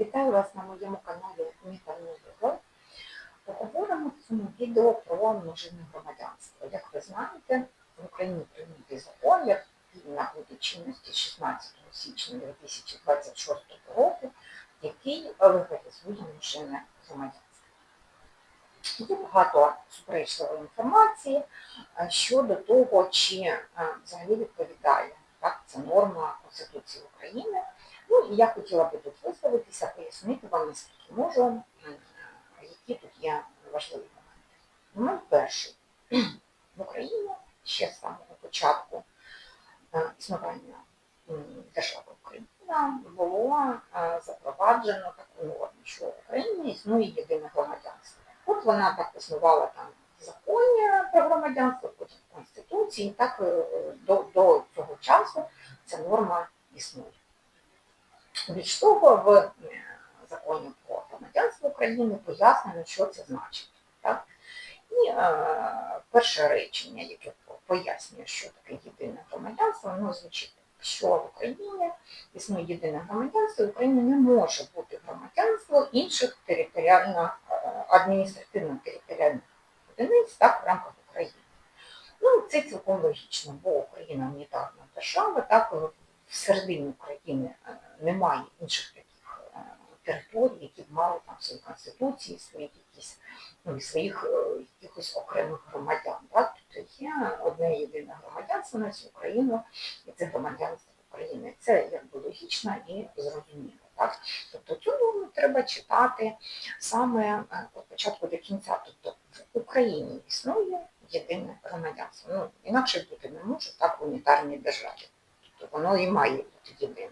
Вітаю вас на моєму каналі Вибор. Поговоримо в цьому відео про множинне громадянство. Як ви знаєте, в Україні прийнятий закон, який набуде чинності 16 січня 2026 року, який легалізує множинне громадянство. Є багато суперечливої інформації е, щодо того, чи е, взагалі відповідає так, ця норма Конституції України. Ну і я хотіла би тут висловитися, пояснити вам, наскільки можу, які тут є важливі моменти. Момент перший. В Україні ще з самого початку е, існування держави Україна було е, запроваджено таку норму, що в Україні існує єдине громадянство. От вона так існувала там в законі про громадянство, потім в Конституції, і так е, до, до цього часу ця норма існує. Більш в е, законі про громадянство України пояснено, що це значить. Так? І е, перше речення, яке пояснює, що таке єдине громадянство, воно звучить, що в Україні існує єдине громадянство, і в Україні не може бути громадянство інших е, адміністративно-територіальних одиниць так, в рамках України. Ну, це цілком логічно, бо Україна унітарна держава, так всередині України е, немає інших таких е, територій, які б мали там свої конституції, свої якісь ну, своїх е, якихось окремих громадян. Так? Тобто є одне єдине громадянство на всю Україну, і це громадянство України. Це якби логічно і зрозуміло. Так? Тобто цю норму треба читати саме від початку до кінця. Тобто в Україні існує єдине громадянство. Ну, інакше бути не може так в унітарній державі. Воно і має бути єдине.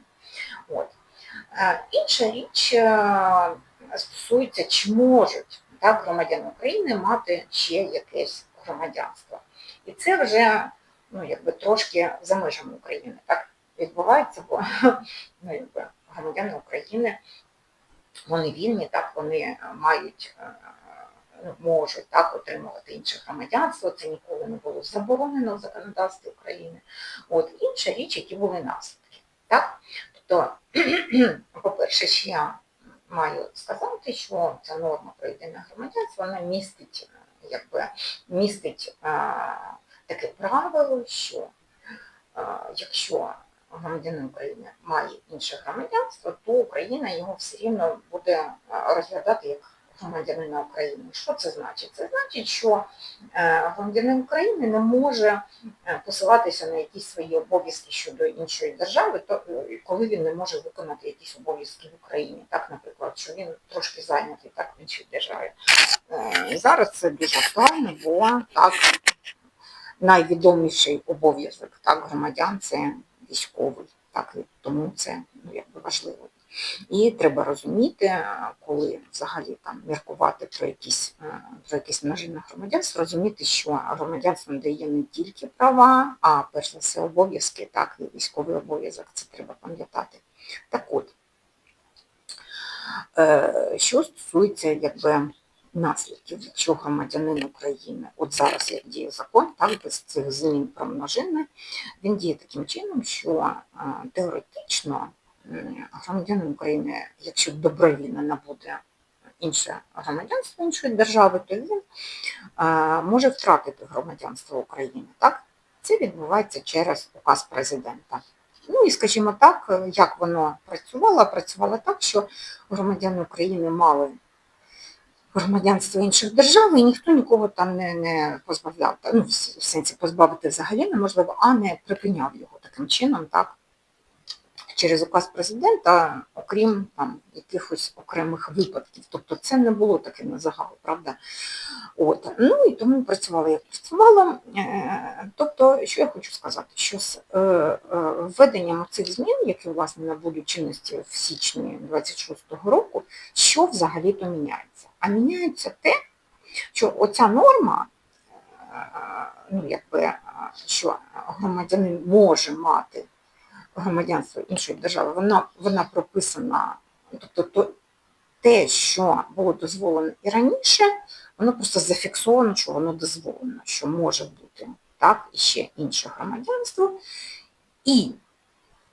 От. Е, Інша річ е, стосується, чи можуть так, громадяни України мати ще якесь громадянство. І це вже ну, якби, трошки за межами України так відбувається, бо ну, якби, громадяни України вони вільні, так, вони мають, е, можуть так, отримувати інше громадянство, це ніколи не було заборонено в законодавстві України. От, інша річ, які були наслідки. Так? Тобто, по-перше, ще я маю сказати, що ця норма про єдине громадянство, вона містить, якби, містить е, таке правило, що е, якщо громадянин України має інше громадянство, то Україна його все рівно буде розглядати як громадянина України. Що це значить? Це значить, що е, громадянин України не може е, посилатися на якісь свої обов'язки щодо іншої держави, е, коли він не може виконати якісь обов'язки в Україні, так, наприклад, що він трошки зайнятий так в іншій державі. Зараз це дуже актуально, бо так найвідоміший обов'язок так, громадян це військовий. Так, тому це ну, якби важливо. І треба розуміти, е, коли взагалі там міркувати про якісь е, про якесь множинне громадянство, розуміти, що громадянство дає не тільки права, а перш за все обов'язки, так, і військовий обов'язок, це треба пам'ятати. Так от, е, що стосується якби, наслідків, якщо громадянин України, от зараз як діє закон, так, без цих змін про множинне, він діє таким чином, що теоретично громадянин України, якщо добровільно набуде інше громадянство іншої держави, то він е, може втратити громадянство України. Так? Це відбувається через указ президента. Ну і скажімо так, е, як воно працювало, працювало так, що громадяни України мали громадянство інших держав, і ніхто нікого там не, не позбавляв. Ну, в сенсі позбавити взагалі неможливо, а не припиняв його таким чином, так, через указ президента, окрім там, якихось окремих випадків. Тобто це не було таке на загал, правда? От. Ну і тому працювала як працювала. Е, Тобто, що я хочу сказати, що з е, е, введенням цих змін, які власне набудуть чинності в січні 26-го року, що взагалі-то міняється? А міняється те, що оця норма, ну якби, що громадянин може мати громадянство іншої держави, вона, вона прописана, тобто то, те, що було дозволено і раніше, воно просто зафіксовано, що воно дозволено, що може бути так, і ще інше громадянство. І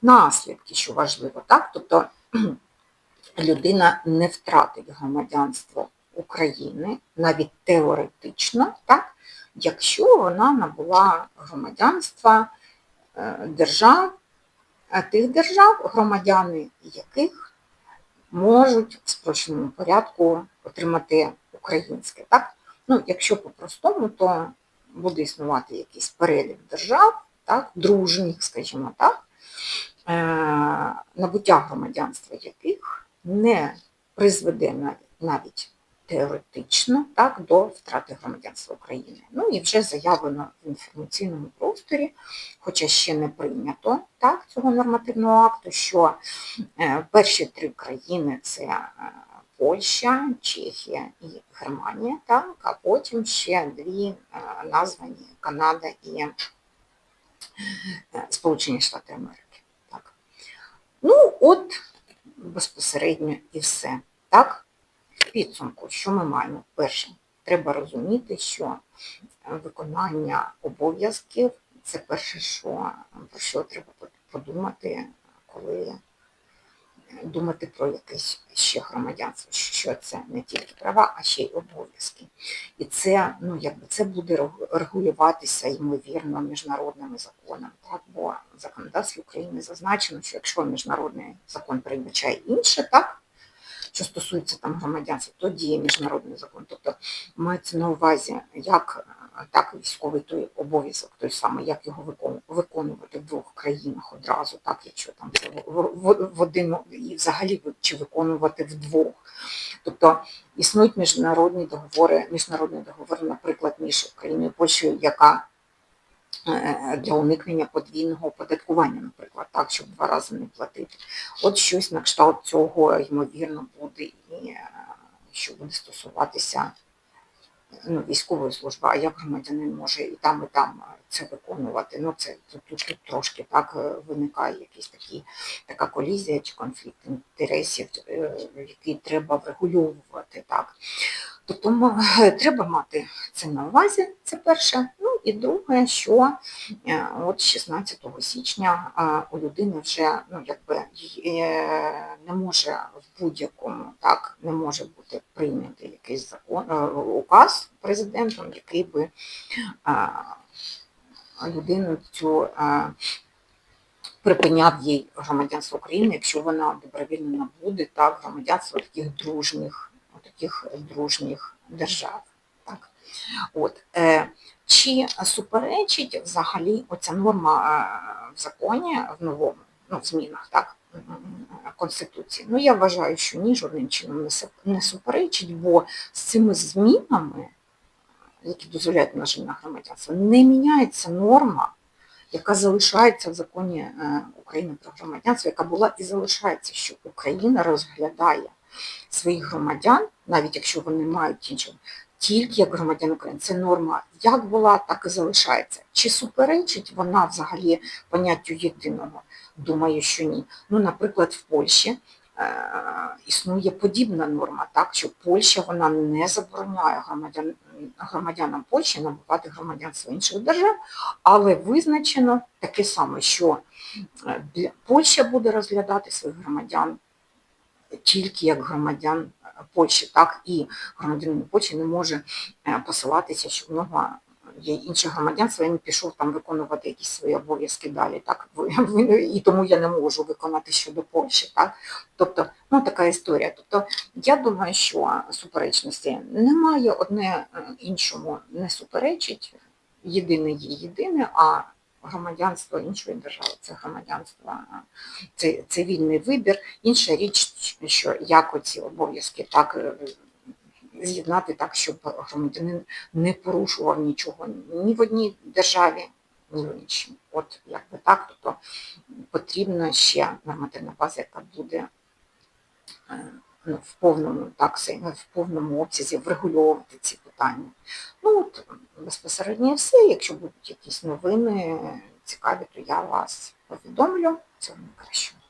наслідки, що важливо, так, тобто людина не втратить громадянство України навіть теоретично, так, якщо вона набула громадянства е, держав, тих держав, громадяни яких можуть в спрощеному порядку отримати українське. Так? Ну, якщо по-простому, то буде існувати якийсь перелік держав, так, дружніх, скажімо так, е, набуття громадянства яких не призведе навіть теоретично так, до втрати громадянства України. Ну і вже заявлено в інформаційному просторі, хоча ще не прийнято так, цього нормативного акту, що е, перші три країни це е, Польща, Чехія і Германія, так, а потім ще дві е, названі Канада і Сполучені Штати Америки. Так. Ну, от безпосередньо і все. Так? Підсумку, що ми маємо? Перше, треба розуміти, що виконання обов'язків це перше, що, про що треба подумати, коли думати про якесь ще громадянство, що це не тільки права, а ще й обов'язки. І це, ну, якби це буде регулюватися, ймовірно, міжнародними законами. Так? Бо в законодавстві України зазначено, що якщо міжнародний закон передбачає інше, так, що стосується там громадянства, то діє міжнародний закон. Тобто мається на увазі, як так військовий той обов'язок, той самий, як його виконувати в двох країнах одразу, так, якщо там в один і взагалі чи виконувати вдвох. Тобто існують міжнародні договори, міжнародний договор, наприклад, між Україною і Польщею, яка е, для уникнення подвійного оподаткування, наприклад, так, щоб два рази не платити. От щось на кшталт цього, ймовірно, буде і е, що буде стосуватися ну, військової служби, а як громадянин може і там, і там це виконувати. Ну, це Тут, тут, тут трошки так е, виникає якийсь такий, така колізія чи конфлікт інтересів, е, який треба врегульовувати. так. Тобто треба мати це на увазі, це перше. І друге, що е, от 16 січня у людини вже ну, якби, е, не може в будь-якому так, не може бути прийнятий якийсь закон, е, указ президентом, який би людину цю припиняв їй громадянство України, якщо вона добровільно набуде так, громадянство таких дружніх таких дружніх держав. Так? От. Е, Чи суперечить взагалі оця норма е, в законі в новому, ну, в змінах так, Конституції? Ну, я вважаю, що ні, жодним чином не суперечить, бо з цими змінами, які дозволяють множення на громадянство, не міняється норма. Яка залишається в законі е, України про громадянство, яка була і залишається, що Україна розглядає своїх громадян, навіть якщо вони мають іншого, тільки як громадян України. Це норма як була, так і залишається. Чи суперечить вона взагалі поняттю єдиного? Думаю, що ні. Ну, Наприклад, в Польщі е, існує подібна норма, так, що Польща вона не забороняє громадян, громадянам Польщі набувати громадянство інших держав, але визначено таке саме, що е, Польща буде розглядати своїх громадян тільки як громадян Польщі, так і громадянин Польщі не може е, посилатися, що в нього є інше громадянство, він пішов там виконувати якісь свої обов'язки далі. Так І тому я не можу виконати щодо Польщі. Так? Тобто, ну така історія. Тобто, я думаю, що суперечності немає, одне е, іншому не суперечить, єдине є єдине, а громадянство іншої держави, це громадянство, це це вільний вибір. Інша річ, що як оці обов'язки так е, з'єднати так, щоб громадянин не порушував нічого ні в одній державі, ні в іншій. От якби так, тобто потрібна ще нормативна база, яка буде. Е, ну, в повному так, в повному обсязі врегульовувати ці питання. Ну от безпосередньо все. Якщо будуть якісь новини цікаві, то я вас повідомлю. Цього найкращого.